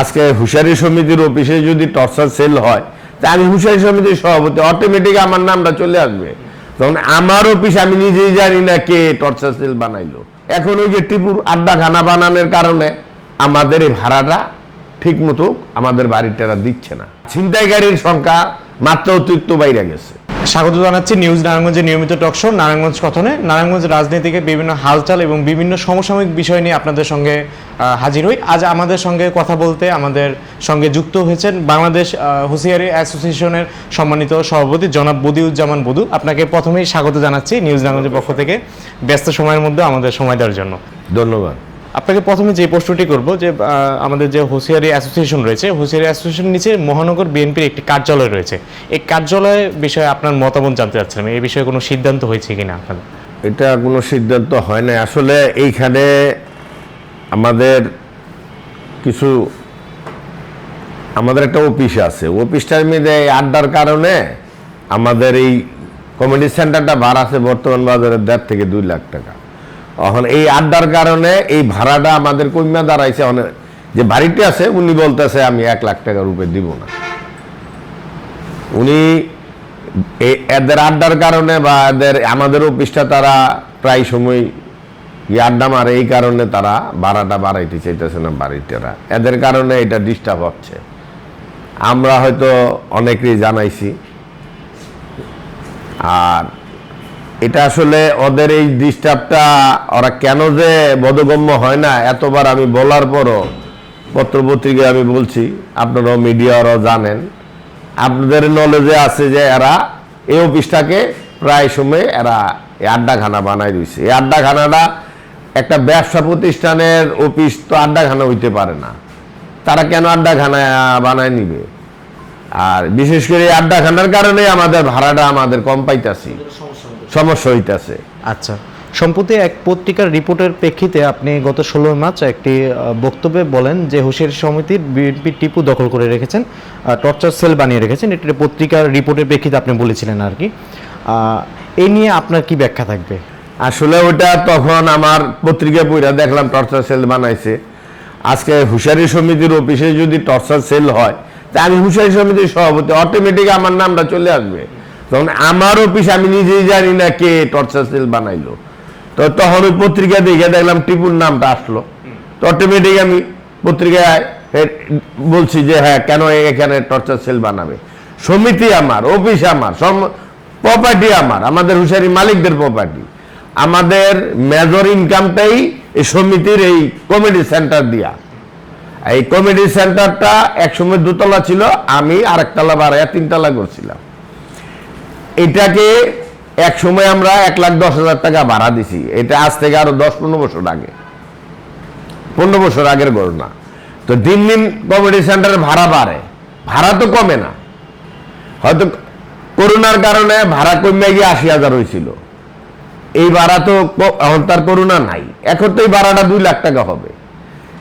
আজকে হুঁশিয়ারি সমিতির অফিসে যদি টর্চার সেল হয়, তা আমি হুঁশিয়ারি সমিতির সভাপতি অটোমেটিক আমার নামটা চলে আসবে। তখন আমার অফিস আমি নিজেই জানি না কে টর্চার সেল বানাইলো। এখন ওই যে টিপুর আড্ডাখানা বানানোর কারণে আমাদের এই ভাড়াটা ঠিক মতো আমাদের বাড়িটারা দিচ্ছে না। ছিনতাইকারীর সংখ্যা মাত্র অতিরিক্ত বাইরে গেছে। স্বাগত জানাচ্ছি নিউজ নারায়ণগঞ্জের নিয়মিত টক শো, নারায়ণগঞ্জ কথনে। নারায়ণগঞ্জ রাজনীতিকে বিভিন্ন হালচাল এবং বিভিন্ন সমসাময়িক বিষয় নিয়ে আপনাদের সঙ্গে হাজির হই। আজ আমাদের সঙ্গে কথা বলতে আমাদের সঙ্গে যুক্ত হয়েছেন বাংলাদেশ হুঁশিয়ারি অ্যাসোসিয়েশনের সম্মানিত সভাপতি জনাব বদিউজ্জামান বদু আপনাকে প্রথমেই স্বাগত জানাচ্ছি নিউজ নারায়ণগঞ্জের পক্ষ থেকে। ব্যস্ত সময়ের মধ্যে আমাদের সময় দেওয়ার জন্য। ধন্যবাদ। আপনাকে প্রথমে যে প্রশ্নটি করব যে আমাদের যে হুঁশিয়ারি অ্যাসোসিয়েশন রয়েছে, হুঁশিয়ারি অ্যাসোসিয়েশন নিচে মহানগর বিএনপির একটি কার্যালয় রয়েছে। এই কার্যালয় বিষয়ে আপনার মতামত জানতে চাচ্ছিলাম, এই বিষয়ে কোনো সিদ্ধান্ত হয়েছে কিনা আপনাদের? এটা কোনো সিদ্ধান্ত হয় না আসলে এইখানে আমাদের কিছু, আমাদের একটা অফিস আছে। অফিসটার মধ্যে আড্ডার কারণে আমাদের এই কমিউনিটি সেন্টারটা ভাড়া আছে বর্তমান বাজারে দেড় থেকে দুই লাখ টাকা। এখন এই আড্ডার কারণে এই ভাড়াটা আমাদের কমিয়া দাঁড়াইছে অনেক যে বাড়িটি আছে, উনি বলতেছে, আমি এক লাখ টাকা রূপে দিব না। উনি এদের আড্ডার কারণে বা এদের আমাদের অফিসটা তারা প্রায় সময় আড্ডা মারে, এই কারণে তারা ভাড়াটা বাড়াইতে চাইতেছে না বাড়িটারা। এদের কারণে এটা ডিস্টার্ব হচ্ছে। আমরা হয়তো অনেকেই জানাইছি। আর এটা আসলে ওদের এই ডিস্টার্বটা ওরা কেন যে বোধগম্য হয় না, এতবার আমি বলার পরও পত্রপত্রিকায় আমি বলছি, আপনারাও মিডিয়ারাও জানেন। আপনাদের নলেজে আছে যে এরা এই অফিসটাকে প্রায় সময় এরা এই আড্ডাখানা বানাই দিয়েছে এই আড্ডাখানাটা একটা ব্যবসা প্রতিষ্ঠানের অফিস তো আড্ডাখানা হইতে পারে না। তারা কেন আড্ডাখানা বানায় নিবে? আর বিশেষ করে আড্ডাখানার কারণে আমাদের ভাড়াটা আমাদের কম পাইতাছি। সমস্যা হইতেছে। আচ্ছা সম্প্রতি এক পত্রিকার রিপোর্টের প্রেক্ষিতে আপনি গত ষোলো মার্চ একটি বক্তব্যে বলেন যে হুঁশিয়ারি সমিতির বিএনপি টিপু দখল করে রেখেছেন টর্চার সেল বানিয়ে রেখেছেন। এটি পত্রিকার রিপোর্টের প্রেক্ষিতে আপনি বলেছিলেন আর কি। এই নিয়ে আপনার কি ব্যাখ্যা থাকবে? আসলে ওটা তখন আমার পত্রিকা পড়া দেখলাম টর্চার সেল বানাইছে। আজকে হুঁশিয়ারি সমিতির অফিসে যদি টর্চার সেল হয় তা আমি হুঁশিয়ারি সমিতির সভাপতি অটোমেটিক আমার নামটা চলে আসবে। তখন আমার অফিস আমি নিজেই জানি না কে টর্চার সেল বানাইলো। তো তখন ওই পত্রিকা দেখে দেখলাম টিপুর নামটা আসলো। তো অটোমেটিক আমি পত্রিকায় বলছি যে হ্যাঁ কেন এখানে টর্চার সেল বানাবে? সমিতি আমার অফিস আমার প্রপার্টি আমার, আমাদের হুঁশিয়ারি মালিকদের প্রপার্টি আমাদের মেজর ইনকামটাই এই সমিতির এই কমিটি সেন্টার দিয়া। এই কমিটি সেন্টারটা একসময় দুতলা ছিল, আমি আরেকতলা বাড়াইয়া তিনতলা করছিলাম। এটাকে এক সময় আমরা এক লাখ দশ হাজার টাকা ভাড়া দিছি। এটা আজ থেকে আরও দশ, পনেরো বছর আগে। পনেরো বছর আগের ঘটনা। তো দিন দিন কমিটি সেন্টারের ভাড়া বাড়ে। ভাড়া তো কমে না। হয়তো করোনার কারণে ভাড়া কমে গিয়ে আশি হাজার হয়েছিল। এই ভাড়া তো এখন তার করোনা নাই। এখন তো এই ভাড়াটা দুই লাখ টাকা হবে।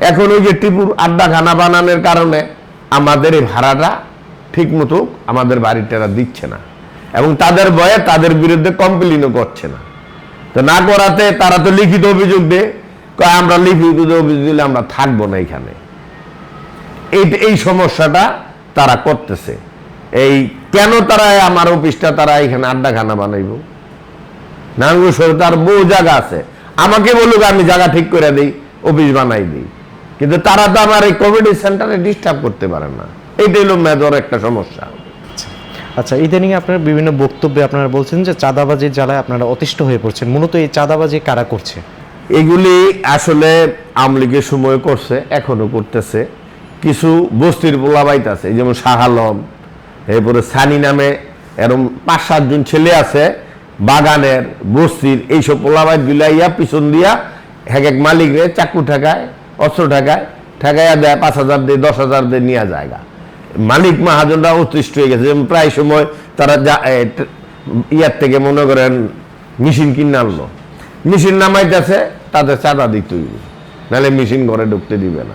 এখন ওই যে টিপুর আড্ডাখানা বানানোর কারণে আমাদের এই ভাড়াটা ঠিক মতো আমাদের বাড়িটারা দিচ্ছে না। এবং তাদের ভয়ে তাদের বিরুদ্ধে কমপ্লেনও করছে না। তো না করাতে তারা তো লিখিত অভিযোগ দেয়। আমরা লিখিত অভিযোগ দিলে আমরা থাকব না এখানে। এই সমস্যাটা তারা করতেছে। এই কেন তারা আমার অফিসটা তারা এখানে আড্ডাখানা বানাইব? শহরে তার বহু জায়গা আছে। আমাকে বলুক, আমি জায়গা ঠিক করে দিই, অফিস বানাই দিই। কিন্তু তারা তো আমার এই কমিউনিটি সেন্টারে ডিস্টার্ব করতে পারে না। এইটাই হলো মেজর একটা সমস্যা। আচ্ছা ইদানিং আপনার বিভিন্ন বক্তব্যে আপনারা বলছেন যে চাঁদাবাজির জ্বালায় আপনারা অতিষ্ঠ হয়ে পড়ছেন। মূলত এই চাঁদাবাজি কারা করছে? এগুলি আসলে আমলিগের সময় করছে এখনও করতেছে। কিছু বস্তির পোলাবাইত আছে যেমন শাহ আলম, এরপরে সানি নামে এরম পাঁচ সাতজন ছেলে আছে, বাগানের বস্তির, এইসব পোলাবাইত গুলাইয়া পিছন দিয়া এক এক মালিক রে চাকু ঠেকায়, অস্ত্র ঠেকায় ঠেকাইয়া দেয় পাঁচ হাজার দিয়ে, দশ হাজার দিয়ে নিয়ে জায়গা। মালিক মাহাজনরা অতিষ্ঠ হয়ে গেছে। যেমন প্রায় সময় তারা যা ইয়ার থেকে মনে করেন মেশিন কিনে আনলো। মেশিন নামাইতেছে তাদের চাঁদা দিতে হইবে। নাহলে মেশিন ঘরে ঢুকতে দিবে না।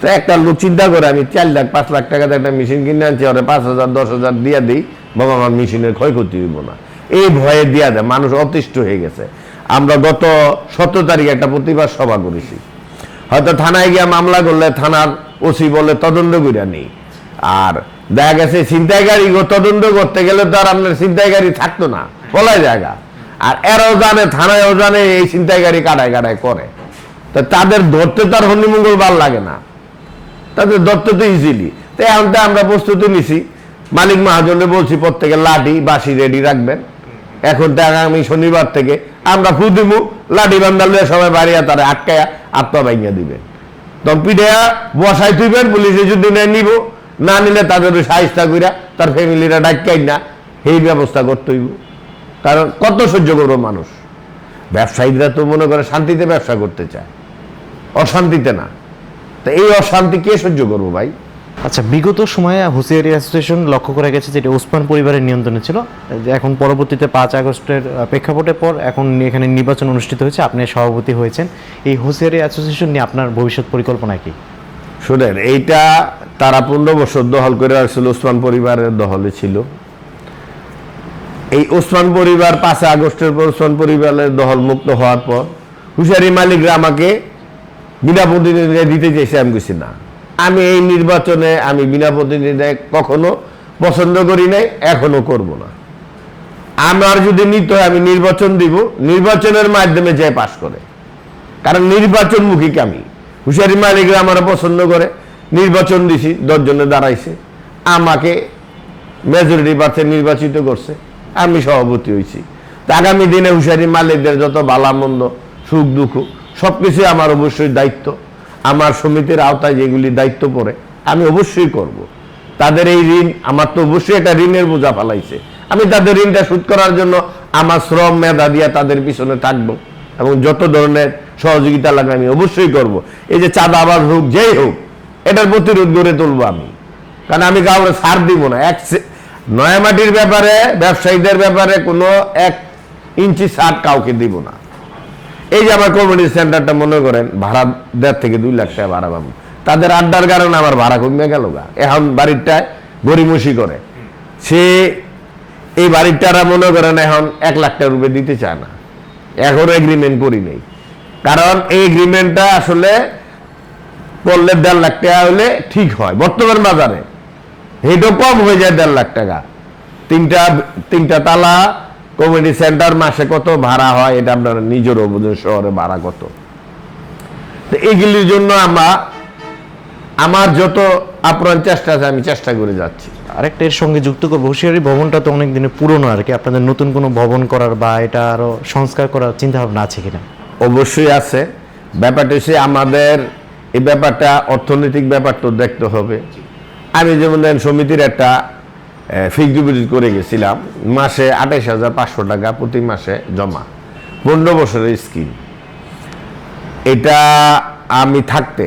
তো একটা লোক চিন্তা করে, আমি চার লাখ, পাঁচ লাখ টাকাতে একটা মেশিন কিনে আনছি, ওরে পাঁচ হাজার, দশ হাজার দিয়ে দিই, বাবা আমার মেশিনের ক্ষয়ক্ষতি হইব না। এই ভয়ে দিয়া দেয়, মানুষ অতিষ্ঠ হয়ে গেছে। আমরা গত সতেরো তারিখে একটা প্রতিবাদ সভা করেছি। হয়তো থানায় গিয়ে মামলা করলে থানার ওসি বলে তদন্ত করিয়া নেই। আর দেখা গেছে ছিনতাইকারী তদন্ত করতে গেলে তো আর আপনার ছিনতাইকারী থাকতো না, বলাই জায়গা। আর এরাও জানে, থানায়ও জানে, এই ছিনতাইকারী কাটায় কাটায় করে। তা তাদের ধরতে তো আর হনিমঙ্গল ভালো লাগে না। তাদের ধরতে তো ইজিলি তো এখন তো আমরা প্রস্তুতি নিছি। মালিক মহাজনে বলছি প্রত্যেকে লাঠি বাসি রেডি রাখবেন। এখন তো আগামী শনিবার থেকে আমরা ফু দিমু। লাঠি বান্ধালে সবাই বাড়িয়া তারা আটকায়া আত্মা ভাঙিয়া দিবেন তখন পিঠা বসাই তুইবেন পুলিশে যদি নেয় নিব। না নিলে তাদের সাহিস্তা কইরা তার ফ্যামিলিরা ডাক্তাই না এই ব্যবস্থা করতে হইব। কারণ কত সহ্য করব মানুষ? ব্যবসায়ীরা তো মনে করে শান্তিতে ব্যবসা করতে চায়, অশান্তিতে না। তো এই অশান্তি কে সহ্য করব ভাই? আচ্ছা বিগত সময়ে হুঁশিয়ারি অ্যাসোসিয়েশন লক্ষ্য করা গেছে যেটা ওসমান পরিবারের নিয়ন্ত্রণে ছিল। এখন পরবর্তীতে পাঁচ আগস্টের প্রেক্ষাপটের পর এখন এখানে নির্বাচন অনুষ্ঠিত হয়েছে। আপনি সভাপতি হয়েছেন। এই হুঁশিয়ারি অ্যাসোসিয়েশন নিয়ে আপনার ভবিষ্যৎ পরিকল্পনা কি? শুনেন, এইটা তারা পনেরো বছর দখল করে রাখছিল, ওসমান পরিবারের দহলে ছিল। এই ওসমান পরিবার পাঁচে আগস্টের পর ওসমান পরিবারের দখল মুক্ত হওয়ার পর হুশিয়ারি মালিকরা আমাকে বিনা প্রতিনিধিতা দিতে চেয়েছে আমি কিছু না। আমি এই নির্বাচনে আমি বিনা প্রতিনিধিতা কখনো পছন্দ করি নাই, এখনও করব না। আমার যদি নিতে হয়, আমি নির্বাচন দিব, নির্বাচনের মাধ্যমে যে পাশ করে। কারণ নির্বাচনমুখী আমি? হুশিয়ারি মালিকরা আমার পছন্দ করে। নির্বাচন দিছি, দশজনে দাঁড়াইছে। আমাকে মেজরিটি পার্সেন্ট নির্বাচিত করছে। আমি সভাপতি হয়েছি তা আগামী দিনে হুশিয়ারি মালিকদের যত ভালা মন্দ সুখ দুঃখ সব কিছুই আমার অবশ্যই দায়িত্ব। আমার সমিতির আওতায় যেগুলি দায়িত্ব পড়ে, আমি অবশ্যই করব। তাদের এই ঋণ, আমার তো অবশ্যই একটা ঋণের বোঝা ফালাইছে। আমি তাদের ঋণটা শোধ করার জন্য আমার শ্রম মেধা দিয়া তাদের পিছনে থাকব। এবং যত ধরনের সহযোগিতা লাগে আমি অবশ্যই করব। এই যে চাঁদাবাজ হোক, যেই হোক, এটার প্রতিরোধ গড়ে তুলবো আমি। কারণ আমি কাউকে ছাড় দিব না। এক নয়ামাটির ব্যাপারে, ব্যবসায়ীদের ব্যাপারে কোনো এক ইঞ্চি ছাড় কাউকে দিব না। এই যে আমার কমিউনিটি সেন্টারটা মনে করেন, ভাড়া দেড় থেকে দুই লাখ টাকা ভাড়া পাবো। তাদের আড্ডার কারণে আমার ভাড়া কমে গেল গা। এখন বাড়িরটায় গরিমসি করে। সে এই বাড়িটারা মনে করেন এখন এক লাখ টাকা রুপে দিতে চায় না। এখনও এগ্রিমেন্ট করি নেই। কারণ এই এগ্রিমেন্টটা আসলে করলে দেড় লাখ টাকা হলে ঠিক হয়। বর্তমান বাজারে হেটও কম হয়ে যায় দেড় লাখ টাকা। তিনটা তিনটা তালা কমিউনিটি সেন্টার মাসে কত ভাড়া হয় এটা আপনারা নিজেরও বুঝুন শহরে ভাড়া কত। তো এইগুলির জন্য আমরা আমার যত আপ্রাণ চেষ্টা আছে আমি চেষ্টা করে যাচ্ছি। আরেকটা এর সঙ্গে যুক্ত করব। হুঁশিয়ারি ভবনটা তো অনেক দিনের পুরনো আর কি। আপনাদের নতুন কোনো ভবন করার বা এটা আরও সংস্কার করার চিন্তা ভাবনা আছে কিনা? অবশ্যই আছে। ব্যাপারটা হচ্ছে আমাদের এই ব্যাপারটা অর্থনৈতিক ব্যাপার তো দেখতে হবে। আমি যেমন ধরেন সমিতির একটা ফিক্সড ডিপোজিট করে গেছিলাম। মাসে আঠাইশ হাজার পাঁচশো টাকা প্রতি মাসে জমা। পনেরো বছরের স্কিম এটা আমি থাকতে,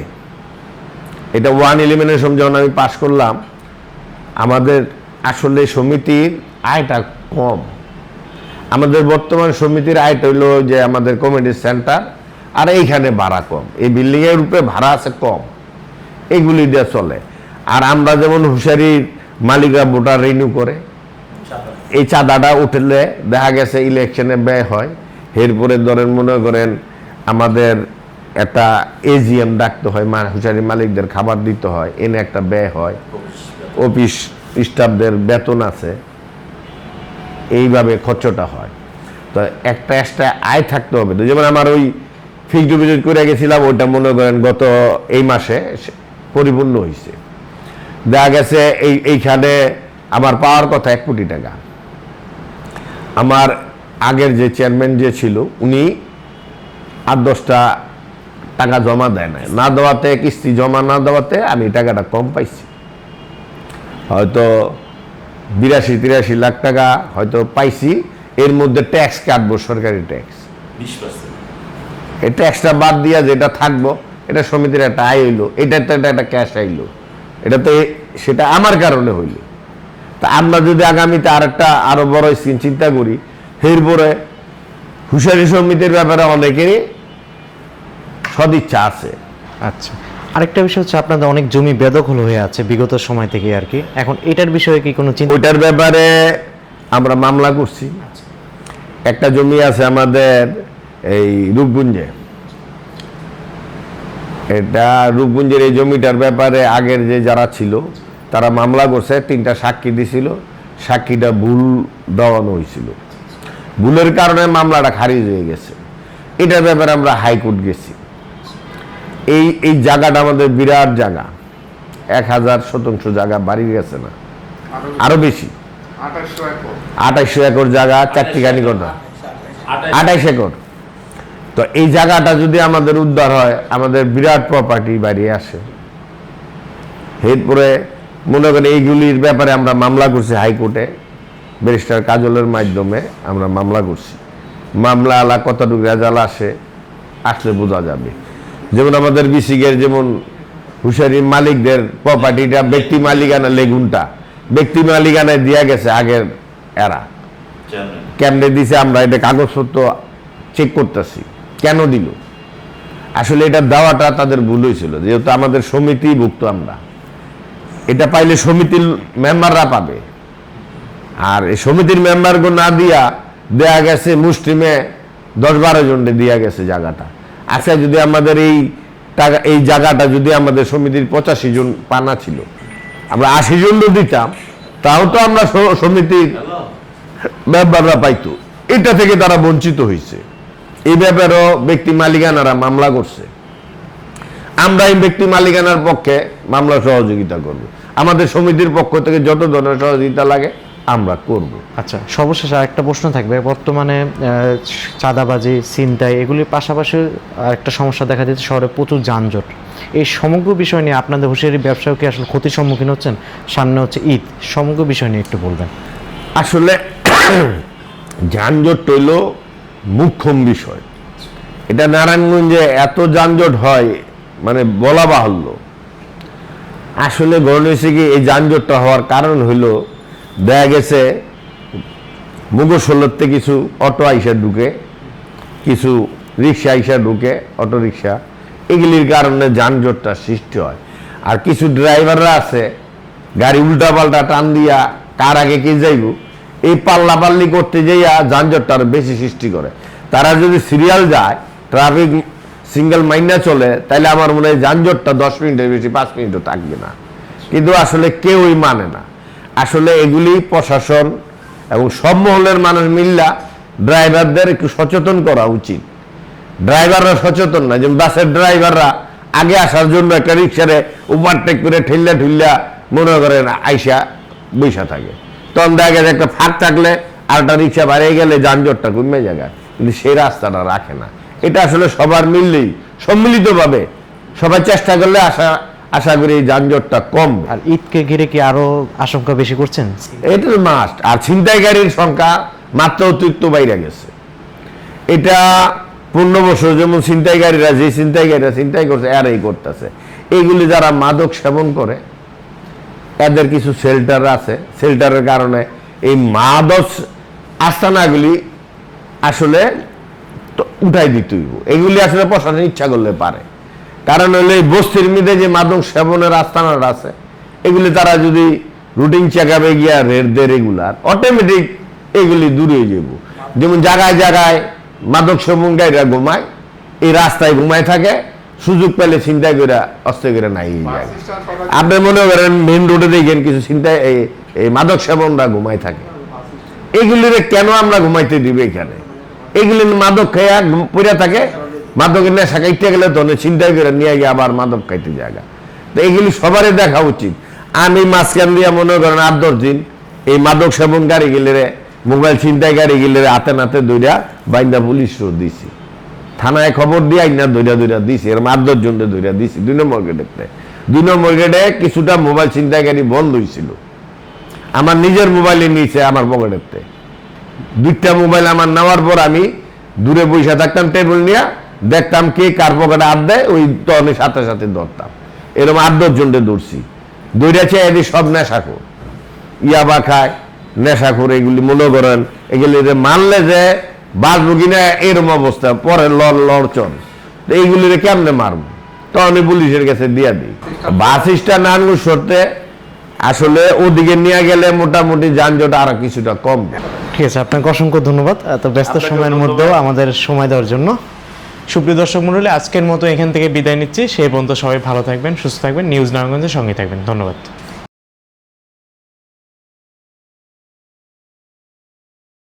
এটা ওয়ান ইলিমিনেশন যখন আমি পাশ করলাম আমাদের আসলে সমিতির আয়টা কম। আমাদের বর্তমান সমিতির আয়টা হইল যে আমাদের কমিটি সেন্টার আর এইখানে ভাড়া কম। এই বিল্ডিংয়ের রূপে ভাড়া আছে কম। এগুলি দিয়ে চলে। আর আমরা যেমন হুশারির মালিকরা ভোটার রিনিউ করে, এই চাঁদাটা উঠলে দেখা গেছে ইলেকশনে ব্যয় হয়। এরপরে ধরেন মনে করেন আমাদের একটা এজিএম ডাকতে হয় হুশারি মালিকদের খাবার দিতে হয়, এনে একটা ব্যয় হয়। অফিস স্টাফদের বেতন আছে, এইভাবে খরচটা হয়। তো একটা এক্সট্রা আয় থাকতে হবে। তো যেমন আমার ওই ফিক্সড ডিপোজিট করে গেছিলাম, ওইটা মনে করেন গত এই মাসে পরিপূর্ণ হয়েছে দেখা গেছে এই, এইখানে আমার পাওয়ার কথা এক কোটি টাকা। আমার আগের যে চেয়ারম্যান যে ছিল, উনি আট দশটা টাকা জমা দেয় না না দেওয়াতে, কিস্তি জমা না দেওয়াতে আমি টাকাটা কম পাইছি। হয়তো বিরাশি তিরাশি লাখ টাকা হয়তো পাইছি এর মধ্যে ট্যাক্স কাটবো সরকারি ট্যাক্স এই ট্যাক্সটা বাদ দিয়া যেটা থাকব এটা সমিতির একটা আয় হইল এটা তো একটা একটা ক্যাশ আইলো। এটা তো সেটা আমার কারণে হইল। তা আমরা যদি আগামীতে আরেকটা আরও বড় স্কিম চিন্তা করি এরপরে হুশারি সমিতির ব্যাপারে অনেকেরই সদিচ্ছা আছে। আচ্ছা। আরেকটা বিষয় হচ্ছে আপনাদের অনেক জমি বেদখল হয়ে আছে বিগত সময় থেকে আর কি। এখন এটার বিষয়ে কি কোনো চিন্তা? ওইটার ব্যাপারে আমরা মামলা করছি। একটা জমি আছে আমাদের এই রূপগুঞ্জে। এটা রূপগুঞ্জের এই জমিটার ব্যাপারে আগের যে যারা ছিল, তারা মামলা করছে, তিনটা সাক্ষী দিছিল, সাক্ষীটা ভুল দেওয়ানো হয়েছিল। ভুলের কারণে মামলাটা খারিজ হয়ে গেছে। এটার ব্যাপারে আমরা হাইকোর্ট গেছি। এই এই জায়গাটা আমাদের বিরাট জায়গা। এক হাজার শতাংশ জায়গা বাড়ি গেছে না। আরও বেশি। আঠাইশশো একর। জায়গা চারটিখানি কথা আঠাইশ একর। তো এই জায়গাটা যদি আমাদের উদ্ধার হয় আমাদের বিরাট প্রপার্টি বাড়ি আসে। এরপরে মনে করেন এইগুলির ব্যাপারে আমরা মামলা করছি হাইকোর্টে। ব্যারিস্টার কাজলের মাধ্যমে আমরা মামলা করছি। মামলা আলা কতটুকু রেজাল আসে আসলে বোঝা যাবে। যেমন আমাদের বিসিগের যেমন হুশারি মালিকদের প্রপার্টিটা ব্যক্তি মালিকানা লেগুনটা। ব্যক্তি মালিকানায় দিয়া গেছে আগের এরা। কেমনে? দিছে আমরা এটা কাগজপত্র চেক করতেছি। কেন দিল? আসলে এটা দেওয়াটা তাদের ভুল হয়েছিল যেহেতু আমাদের সমিতি ভুক্ত আমরা। এটা পাইলে সমিতির মেম্বাররা পাবে। আর এই সমিতির মেম্বারকে না দিয়া দেয়া গেছে মুসলিমে দশ বারো জনকে দিয়া গেছে জায়গাটা। আচ্ছা যদি আমাদের এই টাকা, এই জায়গাটা যদি আমাদের সমিতির পঁচাশি জন পানা ছিল, আমরা আশি জন দিতাম, তাও তো আমরা সমিতির মেম্বাররা পাইতো। এটা থেকে তারা বঞ্চিত হয়েছে এই ব্যাপারেও ব্যক্তি মালিকানারা মামলা করছে। আমরা এই ব্যক্তি মালিকানার পক্ষে মামলা সহযোগিতা করব। আমাদের সমিতির পক্ষ থেকে যত ধরনের সহযোগিতা লাগে আমরা করব। আচ্ছা সর্বশেষ আরেকটা প্রশ্ন থাকবে। বর্তমানে চাঁদাবাজি ছিনতাই এগুলির পাশাপাশি আরেকটা সমস্যা দেখা দিচ্ছে শহরে প্রচুর যানজট। এই সমগ্র বিষয় নিয়ে আপনাদের হুঁশিয়ারি ব্যবসায়ী কি আসলে ক্ষতির সম্মুখীন হচ্ছেন? সামনে হচ্ছে ঈদ। সমগ্র বিষয় নিয়ে একটু বলবেন। আসলে যানজট হইল মুখ্যম বিষয়। এটা নারায়ণগঞ্জে এত যানজট হয় মানে বলা বাহুল্য। আসলে হয়েছে কি এই যানজটটা হওয়ার কারণ হইল দেখা গেছে মুগোসোল্লতে কিছু অটো আইসা ঢুকে, কিছু রিক্সা আইসা ঢুকে, অটো রিক্সা। এগুলির কারণে যানজটটা সৃষ্টি হয়। আর কিছু ড্রাইভাররা আছে, গাড়ি উল্টা পাল্টা টান দিয়া কার আগে কে যাইব, এই পাল্লা পাল্লি করতে যাইয়া যানজটটা আরও বেশি সৃষ্টি করে। তারা যদি সিরিয়াল যায়, ট্রাফিক সিঙ্গেল মাইনা চলে তাহলে আমার মনে হয় যানজটটা দশ মিনিটের বেশি, পাঁচ মিনিটও থাকবে না। কিন্তু আসলে কেউই মানে না। আসলে এগুলি প্রশাসন এবং সব মহলের মানুষ মিল্লা ড্রাইভারদের একটু সচেতন করা উচিত। ড্রাইভাররা সচেতন না, যেমন বাসের ড্রাইভাররা আগে আসার জন্য একটা রিক্সারে ওভারটেক করে ঠেললা ঠুললা মনে করেন আইসা বৈশা থাকে। তখন দেখা গেছে একটা ফাঁক থাকলে আর একটা রিক্সা বাড়িয়ে গেলে যানজটটা কমে জায়গা কিন্তু সেই রাস্তাটা রাখে না। এটা আসলে সবার মিললেই সম্মিলিতভাবে সবাই চেষ্টা করলে আশা আশা করি এই যানজটটা কম। আর ঈদকে ঘিরে কি আরও আশঙ্কা বেশি করছেন? এটা মাস্ট আর ছিনতাইকারীর সংখ্যা মাত্র অতিরিক্ত বাইরে গেছে। এটা পনেরো বছর যেমন ছিনতাইকারীরা যে ছিনতাইকারীরা ছিনতাই করছে এরাই করতেছে। এইগুলি যারা মাদক সেবন করে এদের কিছু শেল্টার আছে। শেল্টারের কারণে এই মাদক আস্তানাগুলি আসলে উঠাই দিতে এগুলি আসলে প্রশাসন ইচ্ছা করলে পারে। কারণ হলে এই বস্তির মধ্যে যে মাদক সেবনের আস্তানাটা আছে, এগুলি তারা যদি রুটিন চেকআপে গিয়া রেট দেয় রেগুলার অটোমেটিক এগুলি দূরে যাব। যেমন জায়গায় জায়গায় মাদক সেবনকারীরা ঘুমায়, এই রাস্তায় ঘুমায় থাকে, সুযোগ পেলে চিন্তায় করে অস্ত করে নাই জায়গায় আপনি মনে করেন মেন রোডে দেখেন কিছু চিন্তায় এই মাদক সেবনরা ঘুমায় থাকে। এগুলিরে কেন আমরা ঘুমাইতে দিব এখানে? এগুলি মাদক খেয়া পইরা থাকে মাদকের নেশা খাইতে গেলে তো অনেক চিন্তাই করে নিয়ে গিয়ে আবার মাদক খাইতে জায়গা। তো এগুলি সবারই দেখা উচিত। আমি মাঝখান দিয়া মনে করেন আট, দশ দিন এই মাদক সেবনকারী গেলে মোবাইল ছিনতাইকারী গেলে হাতে নাতে দইরা বাইন্দা পুলিশ দিছি। থানায় খবর দিয়ে আইনা দইরা দইরা দিছি এরকম আট, দশ জনকে দইরা দিছি, দুই নম্বর গেটে। দুই নম্বর গেটে কিছুটা মোবাইল ছিনতাইকারী বন্ধ হয়েছিল আমার নিজের মোবাইলে নিয়েছে আমার পকেটেতে। দুইটা মোবাইল আমার নেওয়ার পর আমি দূরে বসে থাকতাম টেবিল নিয়ে দেখতাম কে কার পকেটে হাত দেয় ওই তখনই সাথে সাথে ধরতাম। এরকম আট দশ জনকে ধরছি। দৌড়েছে এদি সব নেশাখোর। ইয়াবা খায় নেশাখোর এগুলি মনে করেন এগুলি যে মানলে যে বাঁচবো কিনা এরকম অবস্থা পরে লড় লড়চন তো এইগুলিরে কেমনে মারবো? তখনই পুলিশের কাছে দিয়া দিই। বাস স্ট্যান্ড আনলু সরতে আসলে ওদিকে নিয়ে গেলে মোটামুটি যানজট আরও কিছুটা কম ঠিক আছে আপনাকে অসংখ্য ধন্যবাদ এত ব্যস্ত সময়ের মধ্যেও আমাদের সময় দেওয়ার জন্য। সুপ্রিয় দর্শক মন্ডলী আজকের মতো এখান থেকে বিদায় নিচ্ছি। সেই পর্যন্ত সবাই ভালো থাকবেন, সুস্থ থাকবেন, নিউজ নারায়ণগঞ্জের সঙ্গে থাকবেন। ধন্যবাদ।